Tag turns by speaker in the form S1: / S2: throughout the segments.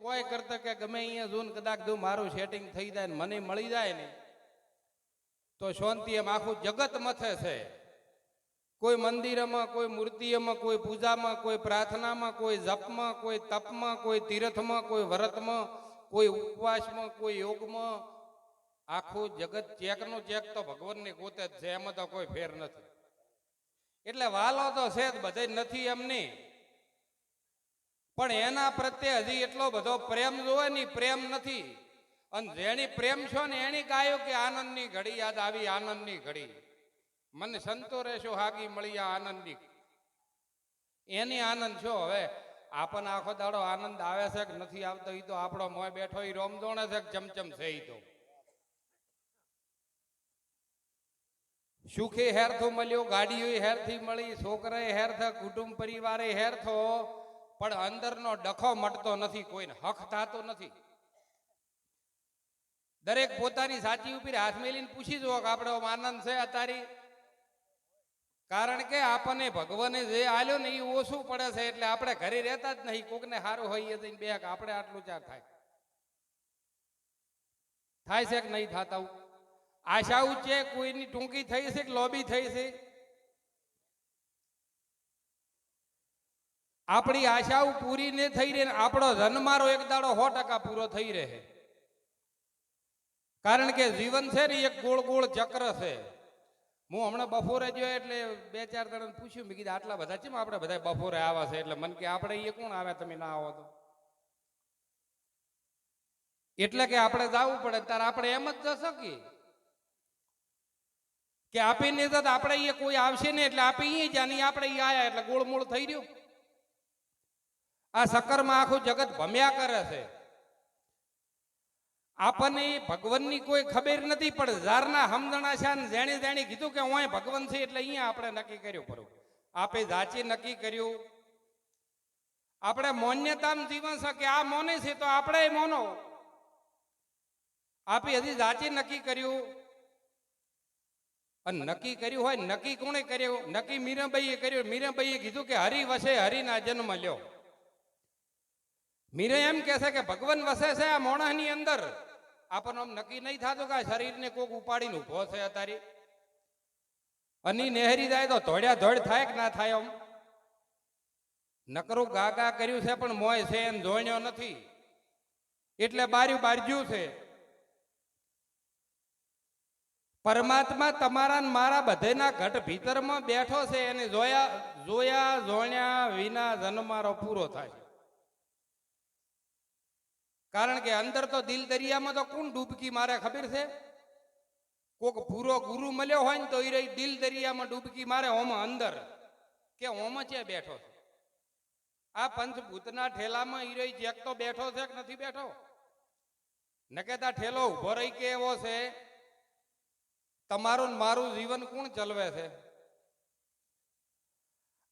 S1: કોઈ કરતા કે ગમે અહીંયા જોન કદાચ જો મારું સેટિંગ થઈ જાય ને મને મળી જાય ને, તો શાંતિ એમ આખું જગત મથે છે. કોઈ મંદિરમાં, કોઈ મૂર્તિઓમાં કોઈ પૂજામાં, કોઈ પ્રાર્થનામાં, કોઈ જપમાં, કોઈ તપમાં, કોઈ તીર્થમાં, કોઈ વ્રતમાં, કોઈ ઉપવાસમાં, કોઈ યોગમાં, આખું જગત ચેકનો ચેક તો ભગવાનની ગોતે જ છે, એમાં તો કોઈ ફેર નથી. એટલે વાલો તો છે જ બધે નથી એમની. પણ એના પ્રત્યે હજી એટલો બધો પ્રેમ જોવે ને પ્રેમ નથી. અને જેની પ્રેમ છો ને એની ગાયો કે આનંદની ઘડી યાદ આવી આનંદની ઘડી. મને સંતો રહેશો મળી આ આનંદની. એની આનંદ છો હવે? આપણને આખો દાડો આનંદ આવે છે કે નથી આવતો? એ તો આપણો મોય બેઠો એ રોમદોણે છે કે ચમચમ છે ઈ તો. સુખે હેરથું મળ્યો ગાડીઓ હેરથી મળી છોકરાએ હેરથ, કુટુંબ પરિવારે હેરથો. પણ અંદરનો ડખો મટતો નથી, કોઈને હક થતો નથી. દરેક પોતાની સાચી ઉપર હાથ મેલીને પૂછી જુઓ કે આપણે આનંદ છે અતારી. કારણ કે આપણને ભગવાને જે આલ્યો ને એ ઓછું પડે છે એટલે આપણે ઘરે રહેતા જ નહીં. કોકને સારું હોય એ બે આપણે આટલું ચાર થાય. થાય છે કે નહીં થતા આશા છે કોઈની ટૂંકી થઈ છે કે લોબી થઈ છે? આપણી આશાઓ પૂરી ને થઈ રહે આપણો જન્મારો એક દાડો સો ટકા પૂરો થઈ રહે. કારણ કે જીવન છે ને એક ગોળ ગોળ ચક્ર છે. હું હમણાં બપોરે જોયો એટલે બે ચાર જણાને પૂછ્યું, મેં કીધું, આટલા બધા છે આપણે બધા બપોરે આવા છે? એટલે મને કે, આપણે એ કોણ આવે? તમે ના આવો તો. એટલે કે આપણે જવું પડે ત્યારે આપણે એમ જ જશો કે કે આપીને આપણે એ કોઈ આવશે ને એટલે આપી અહીં જાની આપણે એ આયા એટલે ગોળમોળ થઈ રહ્યું. આ સકરમાં આખું જગત ભમ્યા કરે છે. આપણને ભગવાનની કોઈ ખબર નથી, પણ ઝારના હમદણા છે ને જેણે જેણે કીધું કે હું ભગવાન છે એટલે અહીંયા આપણે નક્કી કર્યું પરું આપે જાચી નક્કી કર્યું. આપણે મોન્યતામ જીવન છે આ મોને છે તો આપણે મોનો. આપે હજી જાચી નક્કી કર્યું. અને નક્કી કર્યું હોય નક્કી કોણે કર્યું? નક્કી મીરાબાઈએ કર્યું. મીરાબાઈએ કીધું કે હરિ વસે હરિના જન્મ લ્યો. મીરે એમ કહે છે કે ભગવાન વસે છે આ મોણાની અંદર. આપણને આમ નક્કી નહીં થતું કે શરીરને કોક ઉપાડીને ઊભો છે અત્યારે અને નેહરી જાય તો ધોળ્યા ધોળ થાય કે ના થાય આમ? નકરું ગા ગા કર્યું છે પણ મોય છે એમ જોણ્યો નથી. એટલે બાર્યું બારજ્યું છે. પરમાત્મા તમારા મારા બધેના ઘટ ભીતરમાં બેઠો છે, એને જોયા જોયા, જોણ્યા વિના જન્મારો પૂરો થાય. કારણ કે અંદર તો દિલ દરિયામાં તો કોણ ડૂબકી મારે ખબર છે? કોક ભૂરો ગુરુ મળ્યો હોય ને તો એ રહી દિલ દરિયામાં ડૂબકી મારે હોમ અંદર. કે હોમ છે બેઠો છે. આ પંચભૂતના ઠેલામાં એ રહી જેક તો બેઠો છે કે નથી બેઠો? નકેતા ઠેલો ઊભો રહી કે એવો છે? તમારું મારું જીવન કોણ ચલવે છે?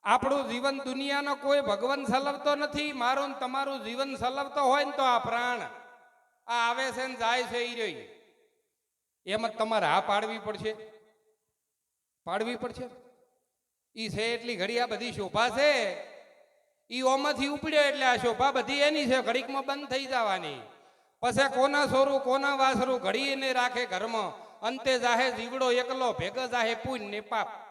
S1: આપણું જીવન દુનિયાનો કોઈ ભગવાન સલવતો નથી. મારું તમારું જીવન સલવતો હોય ને તો આ પ્રાણ આ આવે છે ને જાય છે ઈ રહી જ તમારે હા પાડવી પડશે. પાડવી પડશે. એ છે એટલી ઘડી આ બધી શોભા છે. એ ઓમાંથી ઉપડ્યો એટલે આ શોભા બધી એની છે. ઘડીકમાં બંધ થઈ જવાની. પછી કોના સોરું, કોના વાસરું ઘડી એને રાખે ઘરમાં. અંતે જાહે જીવડો એકલો ભેગો જાહે પૂન ને પાપ.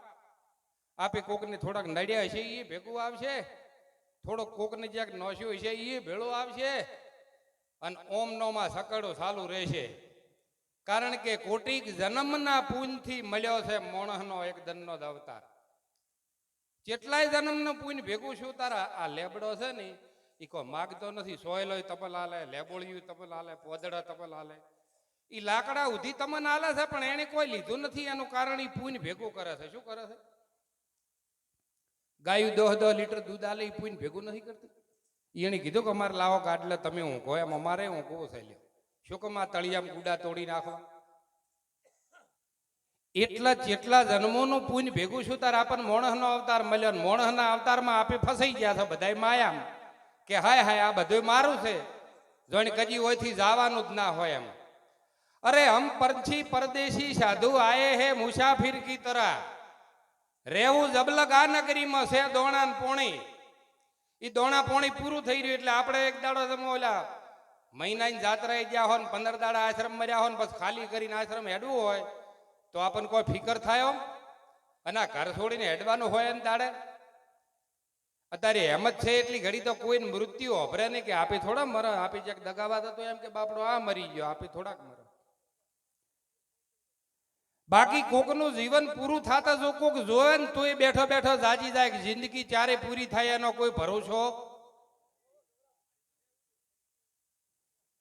S1: આપે કોકને થોડાક નડ્યા હશે એ ભેગું આવશે. થોડોક કોકને જ્યાંક નોશ્યું છે એ ભેળો આવશે. અને ઓમ નોમાં સકડો ચાલુ રહેશે. કારણ કે કોટિક જન્મના પૂનથી મળ્યો છે મોણહનો એક દનનો જ અવતાર. જેટલાય જન્મનો પૂન ભેગું શું તારા આ લેબડો છે ને એ કોઈ માગતો નથી. સોયલો તપલ હાલે લેબોળિયું તપલ હાલે પોદડા તપલ હાલે એ લાકડા ઉધી તમને હાલે છે, પણ એને કોઈ લીધું નથી. એનું કારણ એ પૂન ભેગું કરે છે. શું કરે છે? ગાયું દોહ દોહ લીટર દૂધ આલે એ પૂઈને ભેગું નથી કરતી? એણે કીધું કે અમારે લાવો ગાડલે તમે કહો, એમ અમારે કહું છે લ્યો શું કે માં તળિયામાં ગુડા તોડી નાખો? એટલા જેટલા જન્મોનું પૂન ભેગું છું, તાર આપણને મોણસનો અવતાર મળ્યો ને મોણસના અવતારમાં આપે ફસાઈ ગયા છે બધાય માયામ. કે હાય હાય, આ બધું મારું છે. જોઈને કજી ઓયથી જવાનું જ ના હોય એમ. અરે હમ પરછી પરદેશી સાધુ આયે હે મુસાફિર કી તરહ. રેવું જબલક આ નગરીમાં છે દોણા ને પોણી. એ દોણા પોણી પૂરું થઈ રહ્યું એટલે આપણે એક દાડો તમે ઓલા મહિનાની જાત્રાએ ગયા હોય ને પંદર દાડા આશ્રમ મર્યા હોય બસ ખાલી કરીને આશ્રમ હેડવું હોય, તો આપણને કોઈ ફિકર થાય અને આ ઘર છોડીને હેડવાનું હોય ને દાડે અત્યારે હેમત છે એટલી ઘડી તો કોઈ મૃત્યુ હોભરે નહીં કે આપે થોડા મર, આપી ક્યાંક દગાવાત તો એમ કે બાપડો આ મરી ગયો, આપે થોડાક મરે. બાકી કોકનું જીવન પૂરું થતા જો કોક જોવે ને તોય બેઠો બેઠો જાજી જાય જિંદગી ચારે પૂરી થાય એનો કોઈ ભરોસો?